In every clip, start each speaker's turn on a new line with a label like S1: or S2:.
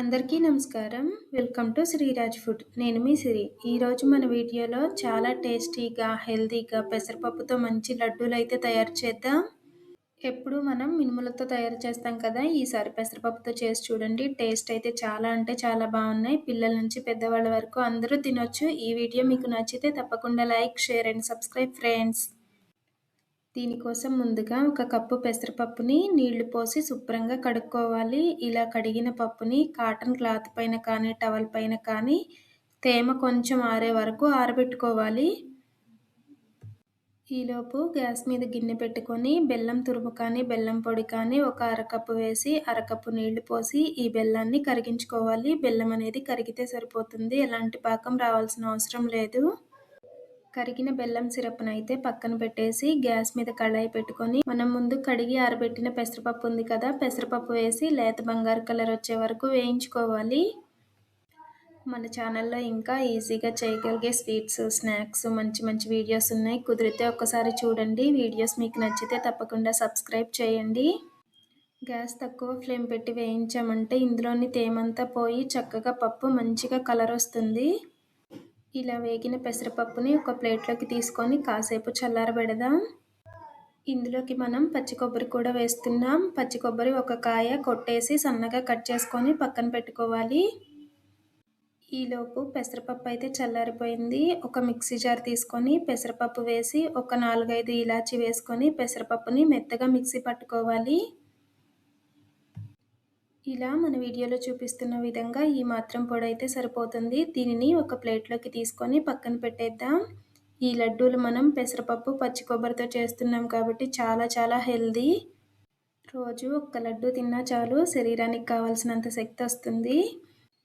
S1: అందరికీ నమస్కారం. Welcome to Sriraj food. నేను మీ సిరి. ఈరోజు మన వీడియోలో చాలా టేస్టీగా హెల్తీగా పెసరపప్పుతో మంచి లడ్డూలు అయితే తయారు చేద్దాం. ఎప్పుడు మనం మినుములతో తయారు చేస్తాం కదా ఈసారి పెసరపప్పుతో చేసి చూడండి. టేస్ట్ అయితే చాలా అంటే చాలా బాగున్నాయి. పిల్లల నుంచి పెద్దవాళ్ళ వరకు అందరూ తినొచ్చు. ఈ వీడియో మీకు నచ్చితే తప్పకుండా like share and subscribe friends. దీనికోసం ముందుగా ఒక కప్పు పెసరపప్పుని నీళ్ళు పోసి శుభ్రంగా కడుక్కోవాలి. ఇలా కడిగిన పప్పుని కాటన్ క్లాత్ పైన కానీ టవల్ పైన కానీ తేమ కొంచెం ఆరే వరకు ఆరబెట్టుకోవాలి. ఈలోపు గ్యాస్ మీద గిన్నె పెట్టుకొని బెల్లం తురుము కానీ బెల్లం పొడి కానీ ఒక అరకప్పు వేసి అరకప్పు నీళ్ళు పోసి ఈ బెల్లాన్ని కరిగించుకోవాలి. బెల్లం అనేది కరిగితే సరిపోతుంది. ఎలాంటి పాకం రావాల్సిన అవసరం లేదు. కరిగిన బెల్లం సిరప్ను అయితే పక్కన పెట్టేసి గ్యాస్ మీద కళాయి పెట్టుకొని మనం ముందు కడిగి ఆరబెట్టిన పెసరపప్పు ఉంది కదా పెసరపప్పు వేసి లేత బంగారు కలర్ వచ్చే వరకు వేయించుకోవాలి. మన ఛానల్లో ఇంకా ఈజీగా చేయగలిగే స్వీట్స్ స్నాక్స్ మంచి మంచి వీడియోస్ ఉన్నాయి. కుదిరితే ఒక్కసారి చూడండి. వీడియోస్ మీకు నచ్చితే తప్పకుండా సబ్స్క్రైబ్ చేయండి. గ్యాస్ తక్కువ ఫ్లేమ్ పెట్టి వేయించామంటే ఇందులోని తేమంతా పోయి చక్కగా పప్పు మంచిగా కలర్ వస్తుంది ఇలా వేగిన పెసరపప్పుని ఒక ప్లేట్లోకి తీసుకొని కాసేపు చల్లారబెడదాం. ఇందులోకి మనం పచ్చి కొబ్బరి కూడా వేస్తున్నాం. పచ్చి కొబ్బరి ఒక కాయ కొట్టేసి సన్నగా కట్ చేసుకొని పక్కన పెట్టుకోవాలి. ఈలోపు పెసరపప్పు అయితే చల్లారిపోయింది. ఒక మిక్సీ జార్ తీసుకొని పెసరపప్పు వేసి ఒక నాలుగైదు ఇలాచి వేసుకొని పెసరపప్పుని మెత్తగా మిక్సీ పట్టుకోవాలి. ఇలా మన వీడియోలో చూపిస్తున్న విధంగా ఈ మాత్రం పొడి అయితే సరిపోతుంది. దీనిని ఒక ప్లేట్లోకి తీసుకొని పక్కన పెట్టేద్దాం. ఈ లడ్డూలు మనం పెసరపప్పు పచ్చి కొబ్బరితో చేస్తున్నాం కాబట్టి చాలా చాలా హెల్దీ. రోజు ఒక్క లడ్డు తిన్నా చాలు శరీరానికి కావాల్సినంత శక్తి వస్తుంది.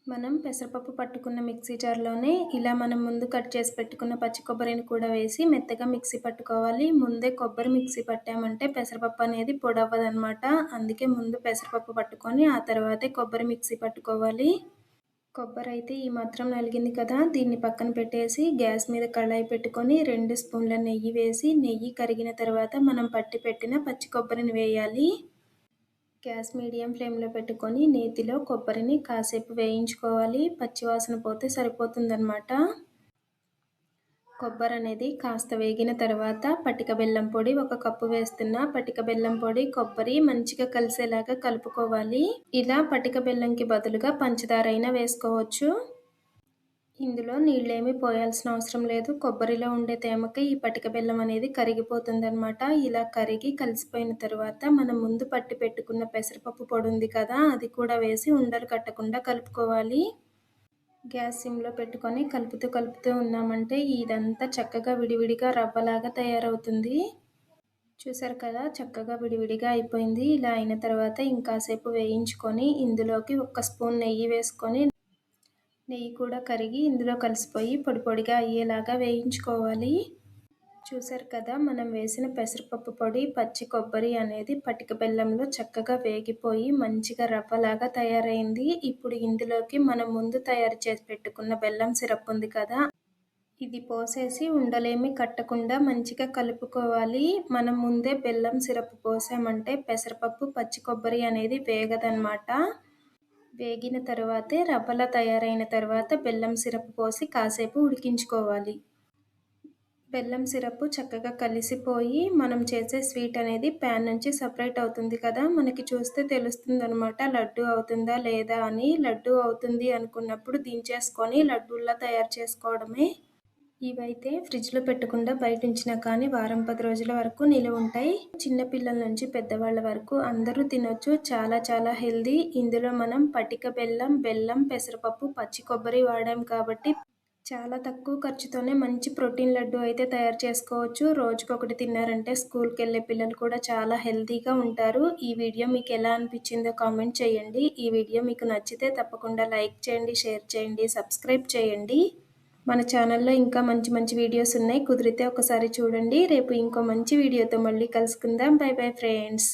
S1: మనం పెసరపప్పు పట్టుకున్న మిక్సీ జార్లోనే ఇలా మనం ముందు కట్ చేసి పెట్టుకున్న పచ్చి కొబ్బరిని కూడా వేసి మెత్తగా మిక్సీ పట్టుకోవాలి. ముందే కొబ్బరి మిక్సీ పట్టామంటే పెసరపప్పు అనేది పొడవ్వదనమాట అందుకే ముందు పెసరపప్పు పట్టుకొని ఆ తర్వాతే కొబ్బరి మిక్సీ పట్టుకోవాలి. కొబ్బరి అయితే ఈ మాత్రం నలిగింది కదా దీన్ని పక్కన పెట్టేసి గ్యాస్ మీద కళాయి పెట్టుకొని రెండు స్పూన్ల నెయ్యి వేసి నెయ్యి కరిగిన తర్వాత మనం పట్టి పెట్టిన పచ్చి కొబ్బరిని వేయాలి. గ్యాస్ మీడియం ఫ్లేమ్లో పెట్టుకొని నేతిలో కొబ్బరిని కాసేపు వేయించుకోవాలి. పచ్చివాసన పోతే సరిపోతుందన్నమాట. కొబ్బరి అనేది కాస్త వేగిన తర్వాత పటిక బెల్లం పొడి ఒక కప్పు వేస్తున్న పటిక బెల్లం పొడి కొబ్బరి మంచిగా కలిసేలాగా కలుపుకోవాలి. ఇలా పటిక బెల్లంకి బదులుగా పంచదారైనా వేసుకోవచ్చు. ఇందులో నీళ్ళేమీ పోయాల్సిన అవసరం లేదు. కొబ్బరిలో ఉండే తేమకి ఈ పటిక బెల్లం అనేది కరిగిపోతుంది అనమాట ఇలా కరిగి కలిసిపోయిన తర్వాత మనం ముందు పట్టి పెట్టుకున్న పెసరపప్పు పొడి ఉంది కదా అది కూడా వేసి ఉండలు కట్టకుండా కలుపుకోవాలి. గ్యాస్ సిమ్లో పెట్టుకొని కలుపుతూ కలుపుతూ ఉన్నామంటే ఇదంతా చక్కగా విడివిడిగా రవ్వలాగా తయారవుతుంది. చూసారు కదా చక్కగా విడివిడిగా అయిపోయింది. ఇలా అయిన తర్వాత ఇంకాసేపు వేయించుకొని ఇందులోకి ఒక స్పూన్ నెయ్యి వేసుకొని నెయ్యి కూడా కరిగి ఇందులో కలిసిపోయి పొడి పొడిగా అయ్యేలాగా వేయించుకోవాలి. చూసారు కదా మనం వేసిన పెసరపప్పు పొడి పచ్చి కొబ్బరి అనేది పటిక బెల్లంలో చక్కగా వేగిపోయి మంచిగా రవ్వలాగా తయారైంది. ఇప్పుడు ఇందులోకి మనం ముందు తయారు చేసి పెట్టుకున్న బెల్లం సిరప్ ఉంది కదా ఇది పోసేసి ఉండలేమి కట్టకుండా మంచిగా కలుపుకోవాలి. మనం ముందే బెల్లం సిరప్ పోసామంటే పెసరపప్పు పచ్చి కొబ్బరి అనేది వేగదనమాట వేగిన తర్వాతే రవ్వలా తయారైన తర్వాత బెల్లం సిరప్ పోసి కాసేపు ఉడికించుకోవాలి. బెల్లం సిరప్ చక్కగా కలిసిపోయి మనం చేసే స్వీట్ అనేది ప్యాన్ నుంచి సపరేట్ అవుతుంది కదా మనకి చూస్తే తెలుస్తుంది అనమాట లడ్డు అవుతుందా లేదా అని. లడ్డు అవుతుంది అనుకున్నప్పుడు దించేసుకొని లడ్డూల్లా తయారు చేసుకోవడమే ఇవైతే ఫ్రిడ్జ్లో పెట్టకుండా బయట ఉంచినా కానీ వారం పది రోజుల వరకు నిలువ ఉంటాయి. చిన్నపిల్లల నుంచి పెద్దవాళ్ళ వరకు అందరూ తినొచ్చు. చాలా చాలా హెల్దీ ఇందులో మనం పటిక బెల్లం బెల్లం పెసరపప్పు పచ్చి కొబ్బరి వాడాం కాబట్టి చాలా తక్కువ ఖర్చుతోనే మంచి ప్రోటీన్ లడ్డు అయితే తయారు చేసుకోవచ్చు. రోజుకి ఒకటి తిన్నారంటే స్కూల్కి వెళ్ళే పిల్లలు కూడా చాలా హెల్తీగా ఉంటారు. ఈ వీడియో మీకు ఎలా అనిపించిందో కామెంట్ చేయండి. ఈ వీడియో మీకు నచ్చితే తప్పకుండా లైక్ చేయండి షేర్ చేయండి సబ్స్క్రైబ్ చేయండి. మన ఛానల్లో ఇంకా మంచి మంచి వీడియోస్ ఉన్నాయి. కుదిరితే ఒకసారి చూడండి. రేపు ఇంకో మంచి వీడియోతో మళ్ళీ కలుసుకుందాం. By bye friends